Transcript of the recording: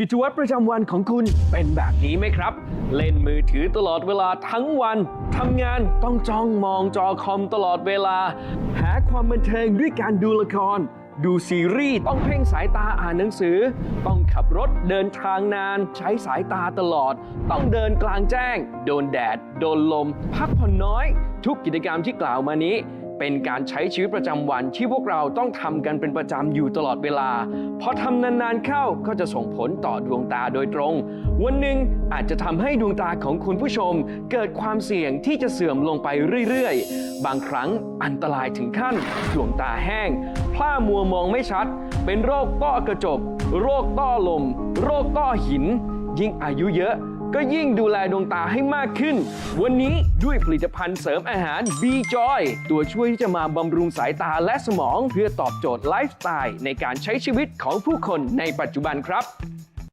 กิจวัตรประจำวันของคุณเป็นแบบนี้ไหมครับ เล่นมือถือตลอดเวลาทั้งวันทำงานต้องจ้องมองจอคอมตลอดเวลา หาความบันเทิงด้วยการดูละคร ดูซีรีส์ต้องเพ่งสายตาอ่านหนังสือ ต้องขับรถเดินทางนาน ใช้สายตาตลอด ต้องเดินกลางแจ้ง โดนแดด โดนลม พักผ่อนน้อย ทุกกิจกรรมที่กล่าวมานี้ เป็นการใช้ชีวิตประจำวันที่พวกเราต้องทำกันเป็นประจำอยู่ตลอดเวลา พอทำนานๆเข้าก็จะส่งผลต่อดวงตาโดยตรง วันหนึ่งอาจจะทำให้ดวงตาของคุณผู้ชม เกิดความเสี่ยงที่จะเสื่อมลงไปเรื่อยๆ บางครั้งอันตรายถึงขั้น ดวงตาแห้งพร่ามัวมองไม่ชัด เป็นโรคต้อกระจก โรคต้อลม โรคต้อหิน ยิ่งอายุเยอะ ก็ยิ่งดูแลดวงตาให้มากขึ้น วันนี้ด้วยผลิตภัณฑ์เสริมอาหาร B Joy ตัวช่วยที่จะมาบำรุงสายตาและสมอง เพื่อตอบโจทย์ไลฟ์สไตล์ในการใช้ชีวิตของผู้คนในปัจจุบันครับ